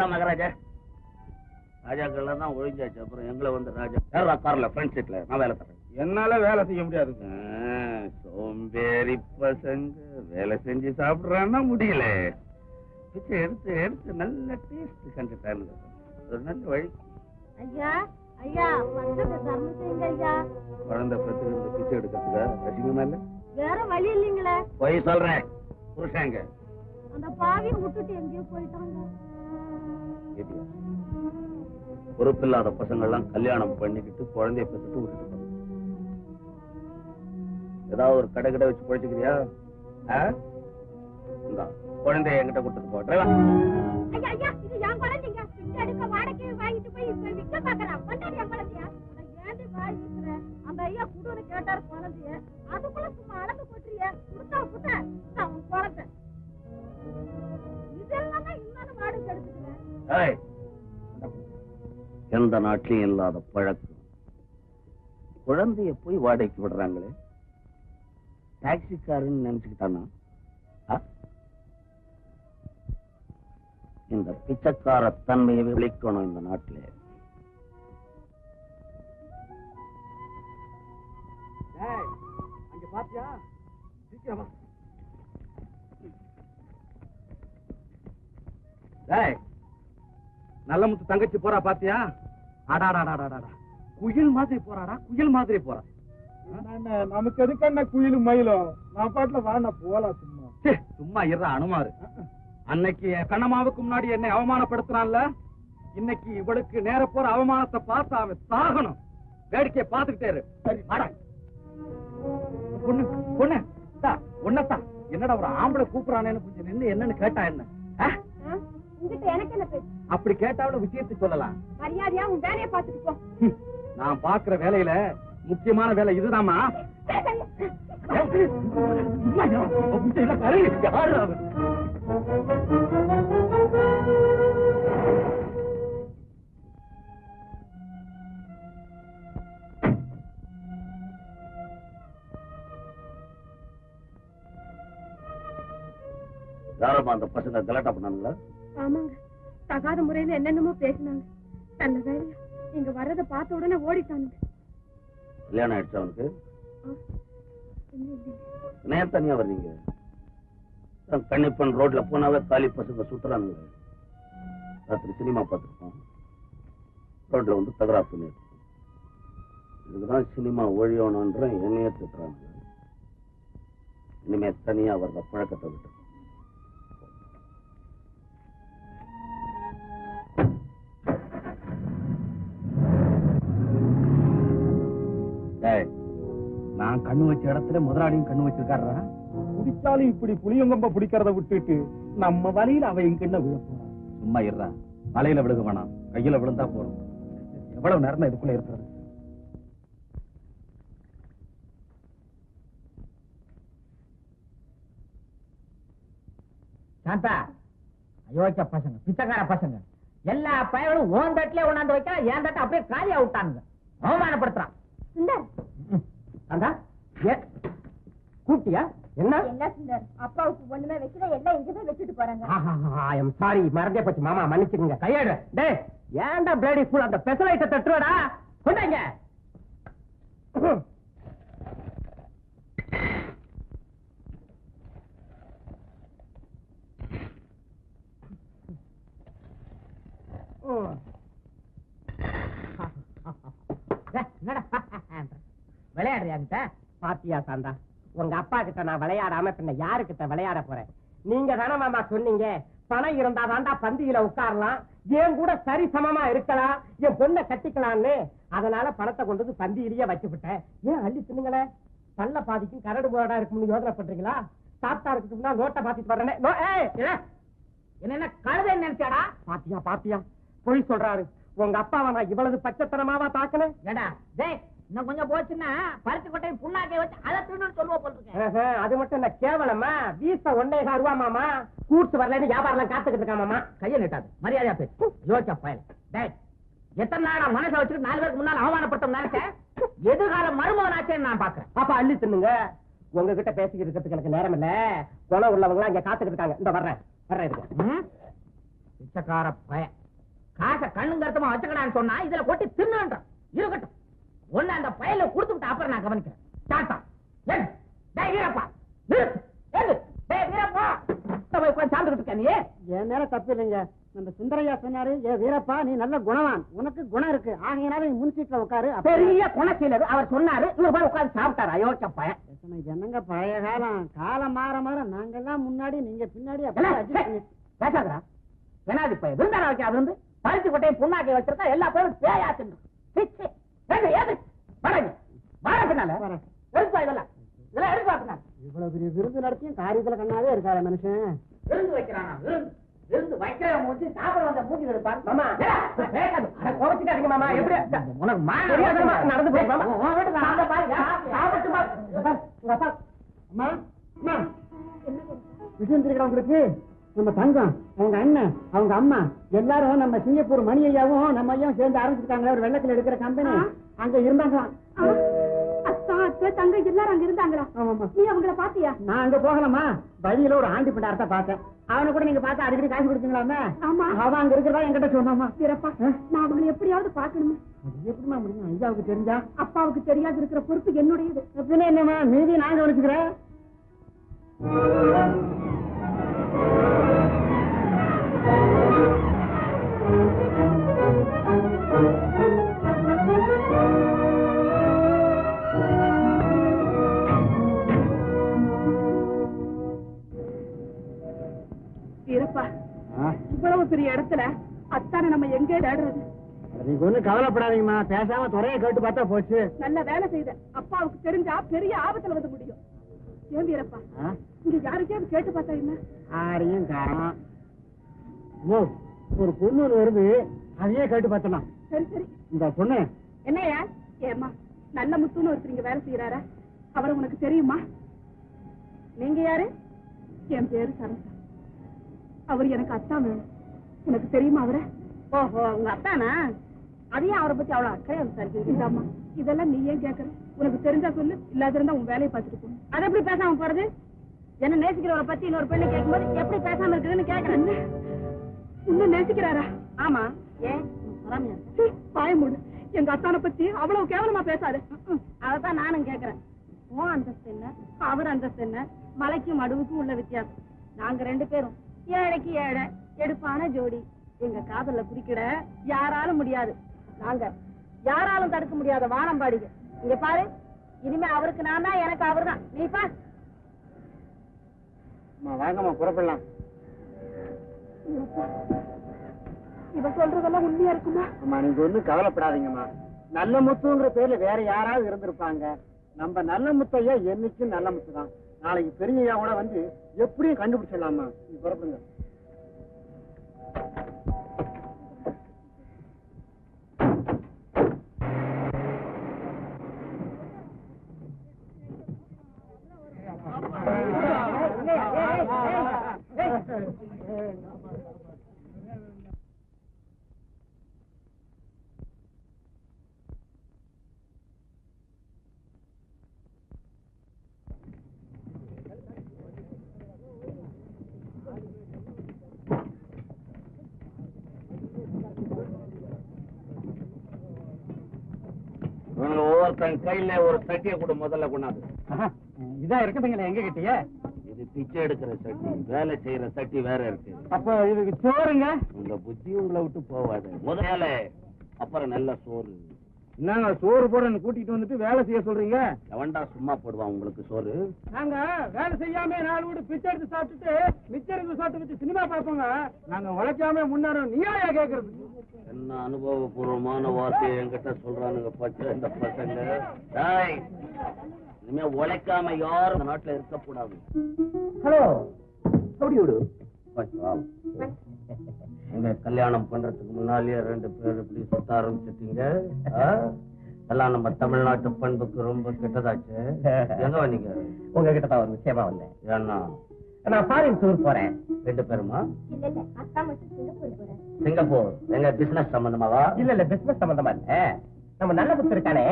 ராஜா ராஜாக்கள்லாம் தான் ஒழிஞ்சாச்சு. அப்புறம் எங்களை வந்து ராஜா யாரா கார்ல? ஃப்ரண்ட் சீட்ல நான் வேலை தரேன் என்னால வேலை செய்ய முடியாது. சோம்பேறி பசங்க வேலை செஞ்சு சாப்பிடுறான்னா முடியல. பிச்சை எடுத்து எடுத்து நல்ல டேஸ்ட் கண்டுட்டானுங்க ஒரு நல்ல வழி. ஐயா ஐயா குழந்தை பெற்று பிச்சை எடுக்கிறதுக்கா? ரசிகமா இல்ல வேற வழி இல்லைங்களே. போய் சொல்றேன். புருஷங்க. அந்த பாவியை விட்டுட்டு எங்கேயோ போயிட்டாங்க. கேட்டியா? பொறுப்பில்லாத பசங்க எல்லாம் கல்யாணம் பண்ணிக்கிட்டு குழந்தைய பெற்றுட்டு விட்டுட்டு ஏதாவது ஒரு கடை கடை வச்சு குழைச்சுக்கிறியா குழந்தைய என்கிட்ட கொடுத்துட்டு போ டிரைவர் ஐயா ஐயா இது நாட்டிலையும் இல்லாத பழக்கம். குழந்தைய போய் வாடகைக்கு விடுறாங்களே? டாக்ஸிக்காரன்னு நினைச்சுக்கிட்டானா? இந்த பிச்சைக்கார தன்மையை விழிக்கணும் இந்த நாட்டில. பாத்தியா? சீக்கிரமா. நல்ல முத்து தங்கச்சி போறா பாத்தியா? அடாடாடாடாடா. குயில் மாதிரி போறாடா குயில் மாதிரி போறா. நமக்கு எதுக்கு என்ன மயிலும்? நான் பாட்டுல வாண்ணா போலாம் சும்மா. சும்மா இருற அனுமாரு. அன்னைக்கு என் கண்ணம்மாவுக்கு முன்னாடி என்னை அவமானப்படுத்தினான்ல இன்னைக்கு இவளுக்கு நேர போற அவமானத்தை பார்த்து அவன் சாகணும். வேடிக்கையை பார்த்துக்கிட்டே சரி வாடா. பொண்ணு பொண்ணு. என்னடா ஒரு ஆம்பளை கூப்பிடுறானேன்னு கொஞ்சம் நின்னு என்னன்னு கேட்டா என்ன? எனக்கு என்ன அப்படி கேட்டாலும் விஷயத்தை சொல்லலாம். மரியாதையா உன் வேலையை பார்த்துட்டு போ. நான் பாக்குற வேலையில முக்கியமான வேலை அவன்? யாரம்மா அந்த பசங்க கலாட்டா பண்ணானுங்களா? ஆமாங்க. தகாத முறையில என்னென்னமோ பேசினாங்க. நல்ல வேலையா நீங்க வர்றத பார்த்த உடனே ஓடிட்டானுங்க. கல்யாணம் ஆயிடுச்சு அவனுக்கு. நேரம் தனியா வர்றீங்க? கன்னிப்பன் ரோட்ல போனாவே காலி பசங்க சுத்துறானுங்க. ராத்திரி சினிமா பார்த்துருக்கோம். ரோட்ல வந்து தகராறு பண்ணிட்டு. இதுக்குதான் சினிமா ஒழியணுன்ற என்னையே திட்டுறாங்க இனிமே தனியா வர்ற பழக்கத்தை விட்டு நான் கண்ணு வச்ச இடத்துல முதலாளியும் கண்ணு வச்சிருக்காரா பிடிச்சாலும் இப்படி புளியங்கொம்ப பிடிக்கிறத விட்டுட்டு நம்ம வழியில அவ எங்க என்ன விழ சும்மா இருடா. வலையில விழுக வேணாம். கையில விழுந்தா போறோம் எவ்வளவு நேரம் இதுக்குள்ள இருக்கிறது? சாந்தா அயோக்கிய பசங்க பிச்சைக்கார பசங்க. எல்லா பயங்களும் ஓன் தட்டிலே கொண்டாந்து வைக்கலாம் ஏன் தட்டை அப்படியே காலியா விட்டானுங்க. அவமானப்படுத்துறான். சுந்தர் சாந்தா கூப்பிட்டியா? என்ன? என்ன சுந்தர் அப்பாவுக்கு ஒண்ணுமே வைக்கல எல்லாம் இங்கதான் வச்சுட்டு போறாங்க. ஐ எம் சாரி மறந்தே போச்சு. மாமா மன்னிச்சுக்கங்க. கையாடு டேய் ஏன்டா பிளேடி ஃபுல் அந்த பெசலைட்ட தட்டுறடா. கொண்டாங்க. விளையாடுறியாங்கிட்ட பாத்தியா சாந்தா? உங்க அப்பா கிட்ட நான் விளையாடாம பின்ன யாருக்கிட்ட விளையாட போறேன்? நீங்க தானே மாமா சொன்னீங்க பணம் இருந்தா தாண்டா பந்தியில உட்காரலாம் என் கூட சரி சமமா இருக்கலாம் என் பொண்ணை கட்டிக்கலாம்னு. அதனால பணத்தை கொண்டு வந்து பந்தியிலேயே வச்சுவிட்டேன் ஏன் அள்ளி தின்னுங்களே? பல்ல பாதிக்கும் கரடு போடா இருக்கும்னு யோசனை பண்றீங்களா? சாப்பிட்டா இருக்கட்டும்னா நோட்டை பாத்திட்டு வர்றேன். என்ன? கழுதை நினைச்சாடா பாத்தியா பாத்தியா. பொய் சொல்றாரு. உங்க அப்பாவை நான் இவ்வளவு பச்சைத்தனமாவா பாக்கணும் ஏடா இன்னும் கொஞ்சம் போச்சுன்னா பருத்தி கொட்டை புண்ணாக்கை வச்சு அதை தின்னு சொல்லுவ போட்டுருக்கேன் அது மட்டும் என்ன கேவலமா வீச ஒன்னே ரூபா மாமா கூட்டு வரலன்னு வியாபாரம் காத்துக்கிட்டு இருக்கா மாமா? கையை நீட்டாது மரியாதையா பேசு. யோசிச்சா பயல். டேய் எத்தனை நாளா மனசை வச்சுட்டு நாலு பேருக்கு முன்னால அவமானப்படுத்த நினைச்சேன்? எதிர்கால மருமகனாச்சேன்னு நான் பாக்குறேன். அப்ப அள்ளி தின்னுங்க. உங்ககிட்ட பேசிக்கிட்டு இருக்கிறதுக்கு எனக்கு நேரம் இல்ல. குணம் உள்ளவங்க இங்க காத்துக்கிட்டு இருக்காங்க. இந்த வர்றேன். வர்றேன் இருக்கு பிச்சைக்கார பய காசை கண்ணுங்கருத்தமா வச்சுக்கடான்னு சொன்னா இதுல கொட்டி தின்னுன்றான். இருக்கட்டும். ஒண்ணு அந்த பயல கொடுத்துட்டு அப்புறம் நான் கவனிக்கிறேன். டாட்டா வீரப்பா. வீரப்பா. என் மேல தப்பு இல்லைங்க. நம்ம சுந்தரையா சொன்னாரு ஏ வீரப்பா நீ நல்ல குணவான். உனக்கு குணம் இருக்கு. ஆகையினால நீ முன் சீட்ல உட்காரு. பெரிய குணசீலர் அவர் சொன்னாரு இவர் போய் உட்கார்ந்து சாப்பிட்டாரு. அயோக்கிய பையன் எத்தனை பழைய காலம். காலம் மாற மாற நாங்கெல்லாம் முன்னாடி நீங்க பின்னாடி பேசாதடா. பெனாதி பையன் விருந்தான வைக்க வந்து? பறிச்சு கொட்டையும் புண்ணாக்கை வச்சிருக்கா? எல்லா பேரும் பேயா தின்னு. இவ்வளவு பெரிய விருது நடத்தியும் காரியத்துல கண்ணாவே இருக்காரு மனுஷன். விருந்து வைக்கிறானா? விருந்து. விருந்து வைக்கிற மூஞ்சி சாப்பிட வந்த மாமா. கோவச்சுக்காதீங்க மாமா. எப்படி? உனக்கு தெரியாதனமா நடந்து போய் மாமா. சாப்பிட பாருங்க. அம்மா. அம்மா. விஷயம் தெரியுதா உங்களுக்கு நம்ம தங்கம் அவங்க அண்ணன் அவங்க அம்மா எல்லாரும் நம்ம சிங்கப்பூர் மணி ஐயாவும் நம்ம ஐயாவும் சேர்ந்து ஆரம்பிச்சிருக்காங்களே ஒரு வெள்ளத்துல எடுக்கிற கம்பெனி அங்க அத்தை தங்க எல்லாரும் அங்க இருந்தாங்களா? நீ அவங்கள பாத்தியா? நான் அங்க போகலாமா வழியில ஒரு ஆண்டி பிண்டாரத்தை பார்த்தேன். அவனை கூட நீங்க பார்த்தா அடிக்கடி காசு கொடுத்தீங்களாமே? ஆமா. அவன் அங்க இருக்கிறதா என்கிட்ட சொன்னாமா நான் அவங்களை எப்படியாவது பாக்கணுமே எப்படிமா முடியும்? ஐயாவுக்கு தெரிஞ்சா? அப்பாவுக்கு தெரியாது இருக்கிற பொறுப்பு என்னுடையது. பின்ன என்னம்மா? மீதி நாங்க வச்சுக்கிறேன் தேடுறது. நீங்க ஒண்ணும் கவலைப்படாதீங்கம்மா. பேசாம துறையை கேட்டு பார்த்தா போச்சு. நல்ல வேலை செய்த. அப்பாவுக்கு தெரிஞ்சா பெரிய ஆபத்துல வந்து முடியும். ஏன் வீரப்பா? ஆ? இங்க யாருக்கையாவது கேட்டு பார்த்தா என்ன? ஆரையும் காரணம். ஓ ஒரு பொண்ணு ஒண்ணு வருது. அதையே கேட்டு பார்த்தலாம் சரி சரி. இந்த பொண்ணு. என்னையா? ஏம்மா நல்ல முத்துன்னு ஒருத்தர் இங்க வேலை செய்யறாரா அவர் உனக்கு தெரியுமா? நீங்க யாரு? என் பேரு சரசா. அவர் எனக்கு அத்தான் வேணும். உனக்கு தெரியுமா அவரை? ஓஹோ உங்க அத்தானா? அதையும் அவரை பத்தி அவ்வளவு அக்கறையா விசாரிக்கிறீங்க? இதாம்மா இதெல்லாம் நீ ஏன் கேக்குற? உனக்கு தெரிஞ்சா சொல்லு இல்லாத இருந்தா உன் வேலையை பார்த்துட்டு போ. அது எப்படி பேசாம போறது? என்ன நேசிக்கிறவரை பத்தி இன்னொரு பெண்ணு கேட்கும்போது எப்படி பேசாம இருக்குதுன்னு கேக்குறேன் உன்ன நேசிக்கிறாரா? ஆமா. ஏன்? பாய மூடு. எங்க அத்தானை பத்தி அவ்வளவு கேவலமா பேசாரு அதத்தான் நானும் கேக்குறேன். உன் அந்தஸ்து என்ன? அவர் அந்தஸ்து என்ன? மலைக்கும் மடுவுக்கும் உள்ள வித்தியாசம். நாங்க ரெண்டு பேரும் ஏழைக்கு ஏழை எடுப்பான ஜோடி. எங்க காதல்ல குறுக்கிட யாராலும் முடியாது. நாங்க யாராலும் தடுக்க முடியாத வானம்பாடிங்க. இங்க பாரு இனிமே அவருக்கு நான் தான் எனக்கு அவர் தான். நீ பா. வாங்கம்மா புறப்படலாம். இவ சொல்றதெல்லாம் உண்மையா இருக்குமா? அம்மா நீங்க ஒண்ணும் கவலைப்படாதீங்கம்மா. நல்ல முத்துங்கிற பேர்ல வேற யாராவது இருந்திருப்பாங்க. நம்ம நல்ல முத்தையா என்னைக்கும் நல்ல முத்து தான் நாளைக்கு பெரியய்யா கூட வந்து எப்படியும் கண்டுபிடிச்சிடலாமா நீ புறப்படுங்க. ஒவ்வொருத்தன் கையில ஒரு சட்டியை கூட முதல்ல கொண்டாது இதான் இருக்குதுங்களே எங்க கிட்டயே? இது பிச்சை எடுக்கிற சட்டி வேலை செய்யற சட்டி வேற இருக்கு. அப்ப இதுக்கு சோறுங்க? உங்க புத்தி உங்களை விட்டு போவாது. முதல்ல அப்புறம் நல்ல சோறு. என்னங்க சோறு போடுறேன்னு கூட்டிட்டு வந்துட்டு வேலை செய்ய சொல்றீங்க? எவன்டா சும்மா போடுவான் உங்களுக்கு சோறு? நாங்க வேலை செய்யாம நாலு வீடு பிச்சை எடுத்து சாப்பிட்டுட்டு மிச்சம் இருந்து சாப்பிட்டு வச்சு சினிமா பார்ப்போங்க. நாங்க உழைக்காம முன்னேறோம். நீயா கேக்குறது என்ன அனுபவபூர்வமான வார்த்தையை என்கிட்ட சொல்றானுங்க பச்சை இந்த பசங்க? இனிமே உழைக்காம யாரும் நாட்டுல இருக்கக்கூடாது. ஹலோ எப்படி விடு. எங்க கல்யாணம் பண்றதுக்கு முன்னாலேயே ரெண்டு பேர் இப்படி சுத்த ஆரம்பிச்சிட்டீங்க நம்ம தமிழ்நாட்டு பண்புக்கு ரொம்ப கெட்டதாச்சு. எங்க வந்தீங்க? உங்ககிட்ட தான் ஒரு விஷயமா வந்தேன். ஏன்னா? நான் ஃபாரின் டூர் போறேன். ரெண்டு பேருமா? இல்ல இல்ல அத்தா மட்டும் சிங்கப்பூர் போறேன். சிங்கப்பூர். எங்க பிசினஸ் சம்பந்தமாவா? இல்ல இல்ல பிசினஸ் சம்பந்தமா இல்ல. நம்ம நல்ல புத்து இருக்கானே.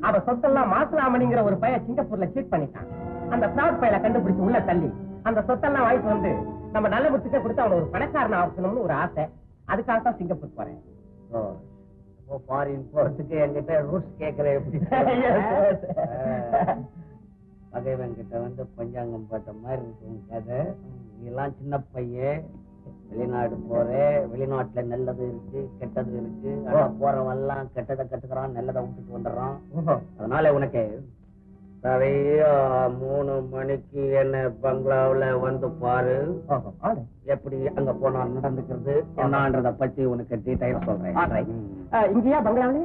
அவ சொத்தெல்லாம் மாசலாமணிங்கிற ஒரு பையன் சிங்கப்பூர்ல சீட் பண்ணிட்டான். அந்த பிராட் பையல கண்டுபிடிச்சு உள்ள தள்ளி அந்த சொத்தெல்லாம் வாங்கிட்டு வந்து நம்ம நல்ல புத்துக்க கொடுத்து அவன ஒரு பணக்காரன் ஆக்கணும்னு ஒரு ஆசை. அதுக்காக தான் சிங்கப்பூர் போறேன். ஃபாரின் போறதுக்கு என்கிட்ட கேக்குற எப்படி? பகைவன் கிட்ட வந்து பஞ்சாங்கம் பார்த்த மாதிரி இருக்கும் கதை. நீ எல்லாம் சின்ன பையன். வெளிநாடு போற வெளிநாட்டுல நல்லது இருக்கு கெட்டது இருக்கு. ஆனா போறவெல்லாம் கெட்டதை கட்டுக்கிறான் நல்லதை விட்டுட்டு வந்துடுறான். அதனால உனக்கு சரியா மூணு மணிக்கு என்ன பங்களாவுல வந்து பாரு. எப்படி அங்க போனா நடந்துக்கிறது? என்னன்றத பத்தி உனக்கு டீடைல் சொல்றேன். இங்கேயா பங்களாவிலே